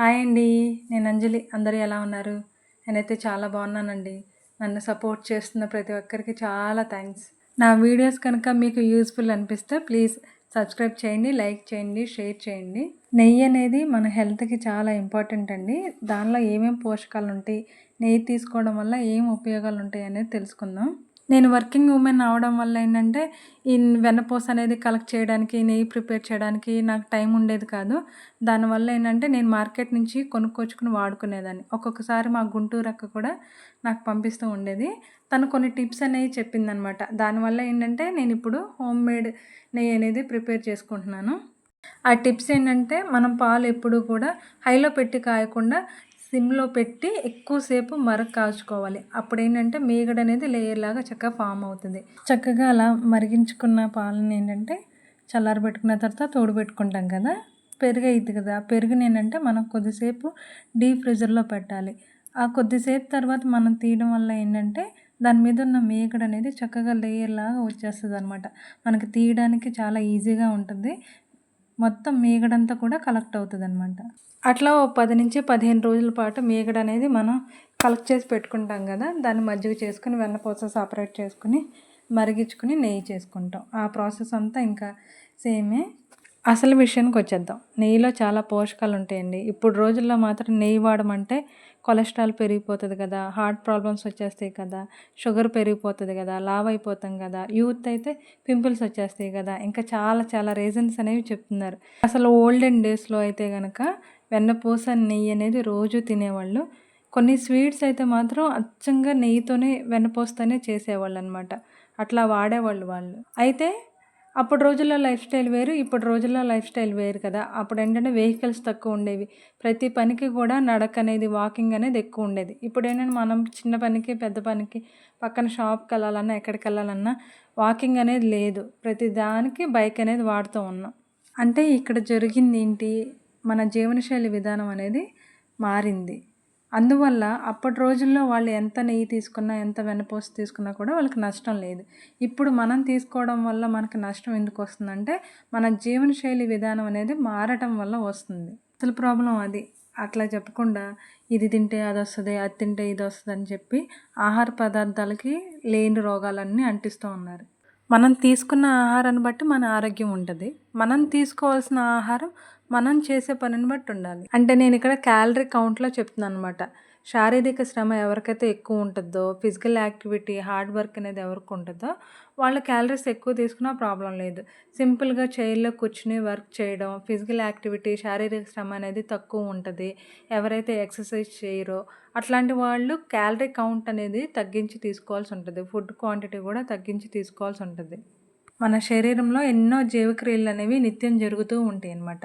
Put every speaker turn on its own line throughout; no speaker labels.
Hi అండి నేను అంజలి. అందరూ ఎలా ఉన్నారు? నేనైతే చాలా బాగున్నానండి. నన్ను సపోర్ట్ చేస్తున్న ప్రతి ఒక్కరికి చాలా థ్యాంక్స్. నా వీడియోస్ కనుక మీకు యూస్ఫుల్ అనిపిస్తే ప్లీజ్ సబ్స్క్రైబ్ చేయండి లైక్ చేయండి షేర్ చేయండి. నెయ్యి అనేది మన హెల్త్కి చాలా ఇంపార్టెంట్ అండి. దానిలో ఏమేమి పోషకాలు ఉంటాయి నెయ్యి తీసుకోవడం వల్ల ఏం ఉపయోగాలు ఉంటాయి అనేది తెలుసుకుందాం. నేను వర్కింగ్ ఉమెన్ అవడం వల్ల ఏంటంటే ఈ వెన్నపూస అనేది కలెక్ట్ చేయడానికి నెయ్యి ప్రిపేర్ చేయడానికి నాకు టైం ఉండేది కాదు. దానివల్ల ఏంటంటే నేను మార్కెట్ నుంచి కొనుక్కొచ్చుకుని వాడుకునేదాన్ని. ఒక్కొక్కసారి మా గుంటూరు అక్క కూడా నాకు పంపిస్తూ ఉండేది. తను కొన్ని టిప్స్ అనేవి చెప్పిందనమాట. దానివల్ల ఏంటంటే నేను ఇప్పుడు హోమ్ మేడ్ నెయ్యి అనేది ప్రిపేర్ చేసుకుంటున్నాను. ఆ టిప్స్ ఏంటంటే మనం పాలు ఎప్పుడు కూడా హైలో పెట్టి కాయకుండా సిమ్లో పెట్టి ఎక్కువసేపు మరగ కాచుకోవాలి. అప్పుడు ఏంటంటే మేగడ అనేది లేయర్ లాగా చక్కగా ఫామ్ అవుతుంది. చక్కగా అలా మరిగించుకున్న పాలను ఏంటంటే చల్లారబెట్టుకున్న తర్వాత తోడు పెట్టుకుంటాం కదా? పెరుగు అయింది కదా? పెరుగుని ఏంటంటే మనం కొద్దిసేపు డీప్ ఫ్రిజర్లో పెట్టాలి. ఆ కొద్దిసేపు తర్వాత మనం తీయడం వల్ల ఏంటంటే దాని మీద ఉన్న మేకడ అనేది చక్కగా లేయర్ లాగా వచ్చేస్తుంది అనమాట మనకి తీయడానికి చాలా ఈజీగా ఉంటుంది. మొత్తం మేగడంతా కూడా కలెక్ట్ అవుతుంది అనమాట అట్లా ఓ పది నుంచి పదిహేను రోజుల పాటు మీగడ అనేది మనం కలెక్ట్ చేసి పెట్టుకుంటాం కదా దాన్ని మజ్జిగ చేసుకుని వెన్నపూస సపరేట్ చేసుకుని మరిగించుకుని నెయ్యి చేసుకుంటాం. ఆ ప్రాసెస్ అంతా ఇంకా సేమే అసలు విషయానికి వచ్చేద్దాం. నెయ్యిలో చాలా పోషకాలు ఉంటాయండి. ఇప్పుడు రోజుల్లో మాత్రం నెయ్యి వాడమంటే కొలెస్ట్రాల్ పెరిగిపోతుంది కదా హార్ట్ ప్రాబ్లమ్స్ వచ్చేస్తాయి కదా షుగర్ పెరిగిపోతుంది కదా లావ్ అయిపోతాం కదా యూత్ అయితే పింపుల్స్ వచ్చేస్తాయి కదా ఇంకా చాలా చాలా రీజన్స్ అనేవి చెప్తున్నారు. అసలు ఓల్డెన్ డేస్లో అయితే కనుక వెన్నపూస నెయ్యి అనేది రోజు తినేవాళ్ళు. కొన్ని స్వీట్స్ అయితే మాత్రం అచ్చంగా నెయ్యితోనే వెన్నపోస్తూనే చేసేవాళ్ళు అనమాట అట్లా వాడేవాళ్ళు వాళ్ళు. అయితే అప్పుడు రోజుల్లో లైఫ్ స్టైల్ వేరు ఇప్పుడు రోజుల్లో లైఫ్ స్టైల్ వేరు కదా. అప్పుడు ఏంటంటే వెహికల్స్ తక్కువ ఉండేవి. ప్రతి పనికి కూడా నడక అనేది వాకింగ్ అనేది ఎక్కువ ఉండేది. ఇప్పుడు ఏంటంటే మనం చిన్న పనికి పెద్ద పనికి పక్కన షాప్కి వెళ్ళాలన్నా ఎక్కడికి వెళ్ళాలన్నా వాకింగ్ అనేది లేదు. ప్రతి దానికి బైక్ అనేది వాడుతూ ఉన్నాం. అంటే ఇక్కడ జరిగింది ఏంటి? మన జీవనశైలి విధానం అనేది మారింది. అందువల్ల అప్పటి రోజుల్లో వాళ్ళు ఎంత నెయ్యి తీసుకున్నా ఎంత వెన్నపూస తీసుకున్నా కూడా వాళ్ళకి నష్టం లేదు. ఇప్పుడు మనం తీసుకోవడం వల్ల మనకి నష్టం ఎందుకు వస్తుందంటే మన జీవనశైలి విధానం అనేది మారటం వల్ల వస్తుంది. అసలు ప్రాబ్లం అది. అట్లా చెప్పకుండా ఇది తింటే అది వస్తుంది అది తింటే ఇది వస్తుంది అని చెప్పి ఆహార పదార్థాలకి లేని రోగాలన్నీ అంటిస్తూ ఉన్నారు. మనం తీసుకున్న ఆహారాన్ని బట్టి మన ఆరోగ్యం ఉంటుంది. మనం తీసుకోవాల్సిన ఆహారం మనం చేసే పనిని బట్టి ఉండాలి. అంటే నేను ఇక్కడ క్యాలరీ కౌంట్లో చెప్తున్నాను అనమాట శారీరక శ్రమ ఎవరికైతే ఎక్కువ ఉంటుందో ఫిజికల్ యాక్టివిటీ హార్డ్ వర్క్ అనేది ఎవరికి ఉంటుందో వాళ్ళు క్యాలరీస్ ఎక్కువ తీసుకున్నా ప్రాబ్లం లేదు. సింపుల్గా చైర్లో కూర్చుని వర్క్ చేయడం ఫిజికల్ యాక్టివిటీ శారీరక శ్రమ అనేది తక్కువ ఉంటుంది. ఎవరైతే ఎక్సర్సైజ్ చేయరో అట్లాంటి వాళ్ళు క్యాలరీ కౌంట్ అనేది తగ్గించి తీసుకోవాల్సి ఉంటుంది. ఫుడ్ క్వాంటిటీ కూడా తగ్గించి తీసుకోవాల్సి ఉంటుంది. మన శరీరంలో ఎన్నో జీవక్రియలు అనేవి నిత్యం జరుగుతూ ఉంటాయి అన్నమాట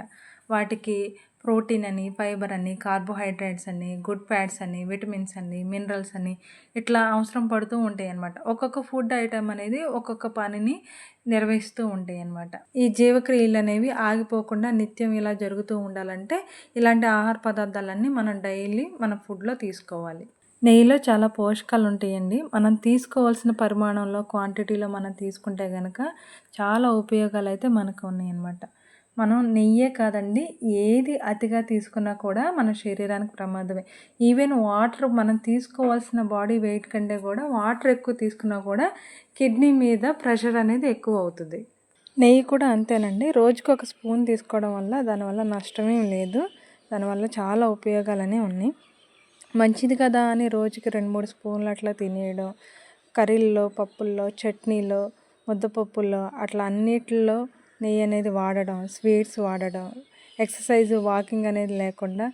వాటికి ప్రోటీన్ అని ఫైబర్ అని కార్బోహైడ్రేట్స్ అని గుడ్ ఫ్యాట్స్ అని విటమిన్స్ అని మినరల్స్ అని ఇట్లా అవసరం పడుతూ ఉంటాయి అన్నమాట. ఒక్కొక్క ఫుడ్ ఐటమ్ అనేది ఒక్కొక్క పనిని నిర్వహిస్తూ ఉంటాయి అన్నమాట. ఈ జీవక్రియలు అనేవి ఆగిపోకుండా నిత్యం ఇలా జరుగుతూ ఉండాలంటే ఇలాంటి ఆహార పదార్థాలన్నీ మనం డైలీ మన ఫుడ్లో తీసుకోవాలి. నెయ్యిలో చాలా పోషకాలు ఉంటాయండి. మనం తీసుకోవాల్సిన పరిమాణంలో క్వాంటిటీలో మనం తీసుకుంటే కనుక చాలా ఉపయోగాలు అయితే మనకు ఉన్నాయి అన్నమాట మనం నెయ్యే కాదండి ఏది అతిగా తీసుకున్నా కూడా మన శరీరానికి ప్రమాదమే. ఈవెన్ వాటర్ మనం తీసుకోవాల్సిన బాడీ వెయిట్ కంటే కూడా వాటర్ ఎక్కువ తీసుకున్నా కూడా కిడ్నీ మీద ప్రెషర్ అనేది ఎక్కువ అవుతుంది. నెయ్యి కూడా అంతేనండి. రోజుకు ఒక స్పూన్ తీసుకోవడం వల్ల దానివల్ల నష్టమేం లేదు. దానివల్ల చాలా ఉపయోగాలనే ఉన్నాయి. మంచిది కదా అని రోజుకి రెండు మూడు స్పూన్లు అట్లా తినేయడం. కర్రీల్లో పప్పుల్లో చట్నీలో ముద్దపప్పుల్లో అట్లా అన్నిటిలో నెయ్యి అనేది వాడడం స్వీట్స్ వాడడం ఎక్సర్సైజ్ వాకింగ్ అనేది లేకుండా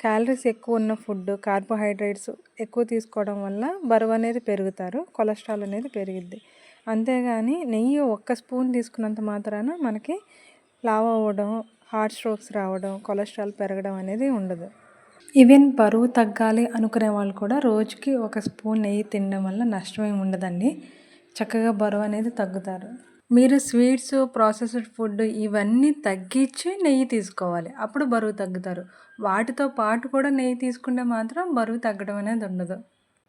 క్యాలరీస్ ఎక్కువ ఉన్న ఫుడ్ కార్బోహైడ్రేట్స్ ఎక్కువ తీసుకోవడం వల్ల బరువు అనేది పెరుగుతారు కొలెస్ట్రాల్ అనేది పెరిగిద్ది. అంతేగాని నెయ్యి ఒక్క స్పూన్ తీసుకున్నంత మాత్రాన మనకి లావ్ అవ్వడం హార్ట్ స్ట్రోక్స్ రావడం కొలెస్ట్రాల్ పెరగడం అనేది ఉండదు. ఈవెన్ బరువు తగ్గాలి అనుకునే వాళ్ళు కూడా రోజుకి ఒక స్పూన్ నెయ్యి తినడం వల్ల నష్టమేమి ఉండదండి. చక్కగా బరువు అనేది తగ్గుతారు. మీరు స్వీట్స్ ప్రాసెస్డ్ ఫుడ్ ఇవన్నీ తగ్గించి నెయ్యి తీసుకోవాలి. అప్పుడు బరువు తగ్గుతారు. వాటితో పాటు కూడా నెయ్యి తీసుకుంటే మాత్రం బరువు తగ్గడం అనేది ఉండదు.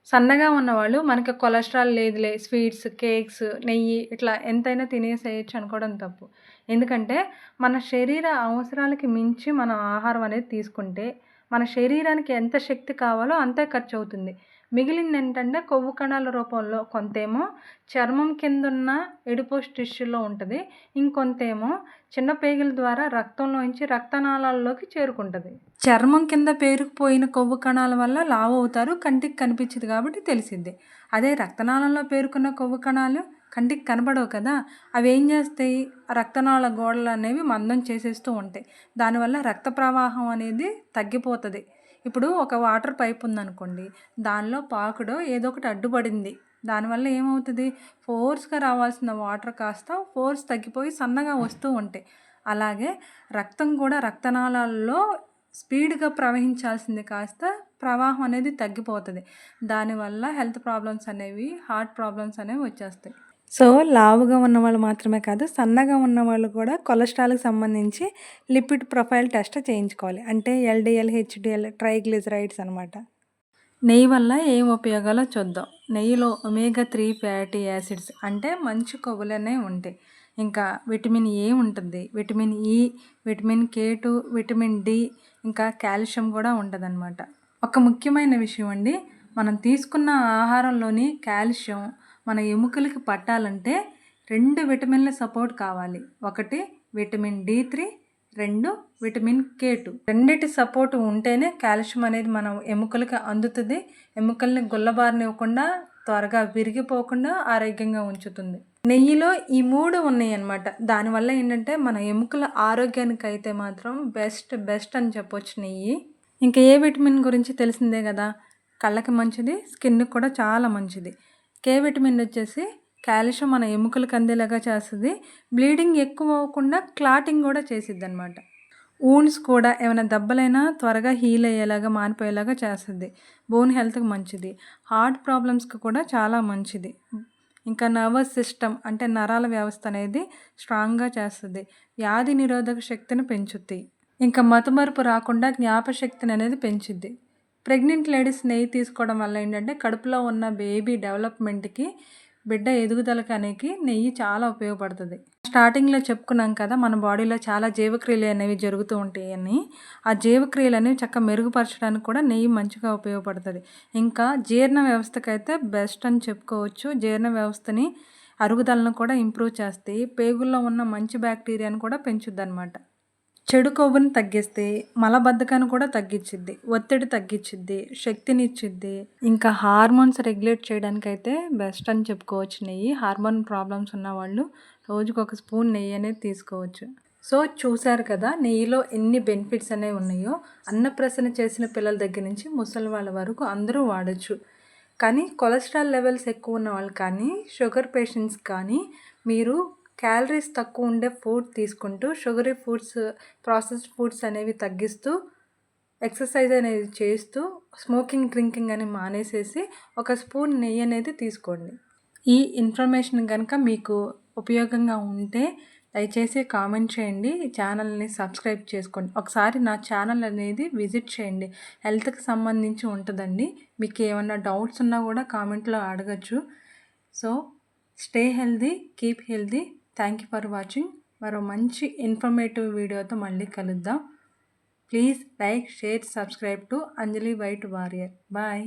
సన్నగా ఉన్నవాళ్ళు మనకి కొలెస్ట్రాల్ లేదులే స్వీట్స్ కేక్స్ నెయ్యి ఇట్లా ఎంతైనా తినేసేయచ్చు అనుకోవడం తప్పు. ఎందుకంటే మన శరీర అవసరాలకి మించి మనం ఆహారం అనేది తీసుకుంటే మన శరీరానికి ఎంత శక్తి కావాలో అంతే ఖర్చు అవుతుంది మిగిలింది ఏంటంటే కొవ్వు కణాల రూపంలో కొంతేమో చర్మం కిందున్న ఎడిపోస్ టిష్యూలో ఉంటుంది. ఇంకొంతేమో చిన్న పేగుల ద్వారా రక్తంలోంచి రక్తనాళాల్లోకి చేరుకుంటుంది. చర్మం కింద పేరుకుపోయిన కొవ్వు కణాల వల్ల లావు అవుతారు కంటికి కనిపించదు కాబట్టి తెలిసింది అదే రక్తనాళంలో పేరుకున్న కొవ్వు కణాలు కంటికి కనబడవు కదా అవి ఏం చేస్తాయి? రక్తనాళ గోడలు అనేవి మందం చేసేస్తూ ఉంటాయి. దానివల్ల రక్త ప్రవాహం అనేది తగ్గిపోతుంది. ఇప్పుడు ఒక వాటర్ పైప్ ఉందనుకోండి దానిలో పాకుడో ఏదో ఒకటి అడ్డుపడింది. దానివల్ల ఏమవుతుంది? ఫోర్స్గా రావాల్సిన వాటర్ కాస్త ఫోర్స్ తగ్గిపోయి సన్నగా వస్తూ ఉంటాయి. అలాగే రక్తం కూడా రక్తనాళాల్లో స్పీడ్గా ప్రవహించాల్సింది కాస్త ప్రవాహం అనేది తగ్గిపోతుంది. దానివల్ల హెల్త్ ప్రాబ్లమ్స్ అనేవి హార్ట్ ప్రాబ్లమ్స్ అనేవి వచ్చేస్తాయి. సో లావుగా ఉన్న వాళ్ళు మాత్రమే కాదు సన్నగా ఉన్న వాళ్ళు కూడా కొలెస్ట్రాల్కి సంబంధించి లిపిడ్ ప్రొఫైల్ టెస్ట్ చేయించుకోవాలి. అంటే ఎల్డిఎల్ హెచ్డిఎల్ ట్రైగ్లిజరైడ్స్ అనమాట నెయ్యి వల్ల ఏం ఉపయోగాలో చూద్దాం. నెయ్యిలో ఒమేగా త్రీ ఫ్యాటీ యాసిడ్స్ అంటే మంచి కొవ్వులనే ఉంటాయి. ఇంకా విటమిన్ ఏ ఉంటుంది. Vitamin E vitamin K two vitamin D ఇంకా కాల్షియం కూడా ఉంటుంది ఒక ముఖ్యమైన విషయం అండి. మనం తీసుకున్న ఆహారంలోని కాల్షియం మన ఎముకలకి పట్టాలంటే రెండు విటమిన్ల సపోర్ట్ కావాలి. ఒకటి విటమిన్ డి త్రీ రెండు విటమిన్ కే టూ. రెండిటి సపోర్ట్ ఉంటేనే కాల్షియం అనేది మనం ఎముకలకి అందుతుంది. ఎముకల్ని గుల్లబారనివ్వకుండా త్వరగా విరిగిపోకుండా ఆరోగ్యంగా ఉంచుతుంది. నెయ్యిలో ఈ మూడు ఉన్నాయి అన్నమాట దానివల్ల ఏంటంటే మన ఎముకల ఆరోగ్యానికి అయితే మాత్రం బెస్ట్ బెస్ట్ అని చెప్పొచ్చు నెయ్యి. ఇంకా ఏ విటమిన్ గురించి తెలిసిందే కదా? కళ్ళకి మంచిది స్కిన్కి కూడా చాలా మంచిది. కే విటమిన్ వచ్చేసి కాల్షియం మన ఎముకలకు అందేలాగా చేస్తుంది. బ్లీడింగ్ ఎక్కువ అవ్వకుండా క్లాటింగ్ కూడా చేసిద్ది అనమాట ఊన్స్ కూడా ఏమైనా దెబ్బలైనా త్వరగా హీల్ అయ్యేలాగా మారిపోయేలాగా చేస్తుంది. బోన్ హెల్త్కి మంచిది. హార్ట్ ప్రాబ్లమ్స్కి కూడా చాలా మంచిది. ఇంకా నర్వస్ సిస్టమ్ అంటే నరాల వ్యవస్థ అనేది స్ట్రాంగ్గా చేస్తుంది. వ్యాధి నిరోధక శక్తిని పెంచుద్ది. ఇంకా మతమరుపు రాకుండా జ్ఞాపశక్తిని అనేది పెంచుద్ది. ప్రెగ్నెంట్ లేడీస్ నెయ్యి తీసుకోవడం వల్ల ఏంటంటే కడుపులో ఉన్న బేబీ డెవలప్మెంట్కి బిడ్డ ఎదుగుదలకి అనేకి నెయ్యి చాలా ఉపయోగపడుతుంది. స్టార్టింగ్లో చెప్పుకున్నాం కదా మన బాడీలో చాలా జీవక్రియలు అనేవి జరుగుతూ ఉంటాయని. ఆ జీవక్రియలు అనేవి చక్కగా మెరుగుపరచడానికి కూడా నెయ్యి మంచిగా ఉపయోగపడుతుంది. ఇంకా జీర్ణ వ్యవస్థకైతే బెస్ట్ అని చెప్పుకోవచ్చు. జీర్ణ వ్యవస్థని అరుగుదలను కూడా ఇంప్రూవ్ చేస్తాయి. పేగుల్లో ఉన్న మంచి బ్యాక్టీరియాను కూడా పెంచుద్ది అనమాట చెడు కొవ్వుని తగ్గిస్తే మలబద్ధకాన్ని కూడా తగ్గించిద్ది ఒత్తిడి తగ్గించిద్ది శక్తిని ఇచ్చిద్ది ఇంకా హార్మోన్స్ రెగ్యులేట్ చేయడానికైతే బెస్ట్ అని చెప్పుకోవచ్చు నెయ్యి. హార్మోన్ ప్రాబ్లమ్స్ ఉన్న వాళ్ళు రోజుకు ఒక స్పూన్ నెయ్యి అనేది తీసుకోవచ్చు. సో చూశారు కదా నెయ్యిలో ఎన్ని బెనిఫిట్స్ అనేవి ఉన్నాయో. అన్నప్రసన చేసిన పిల్లల దగ్గర నుంచి ముసలి వాళ్ళ వరకు అందరూ వాడచ్చు. కానీ కొలెస్ట్రాల్ లెవెల్స్ ఎక్కువ ఉన్న వాళ్ళు కానీ షుగర్ పేషెంట్స్ కానీ మీరు క్యాలరీస్ తక్కువ ఉండే ఫుడ్ తీసుకుంటూ షుగరీ ఫుడ్స్ ప్రాసెస్డ్ ఫుడ్స్ అనేవి తగ్గిస్తూ ఎక్సర్సైజ్ అనేది చేస్తూ స్మోకింగ్ డ్రింకింగ్ అని మానేసేసి ఒక స్పూన్ నెయ్యి అనేది తీసుకోండి. ఈ ఇన్ఫర్మేషన్ కనుక మీకు ఉపయోగంగా ఉంటే దయచేసి కామెంట్ చేయండి ఛానల్ని సబ్స్క్రైబ్ చేసుకోండి. ఒకసారి నా ఛానల్ అనేది విజిట్ చేయండి. హెల్త్కి సంబంధించి ఉంటుందండి. మీకు ఏమన్నా డౌట్స్ ఉన్నా కూడా కామెంట్లో అడగచ్చు. So stay healthy keep healthy thank you for watching మరో మంచి ఇన్ఫర్మేటివ్ వీడియోతో మళ్ళీ కలుద్దాం. Please like share subscribe to Anjali white warrior boy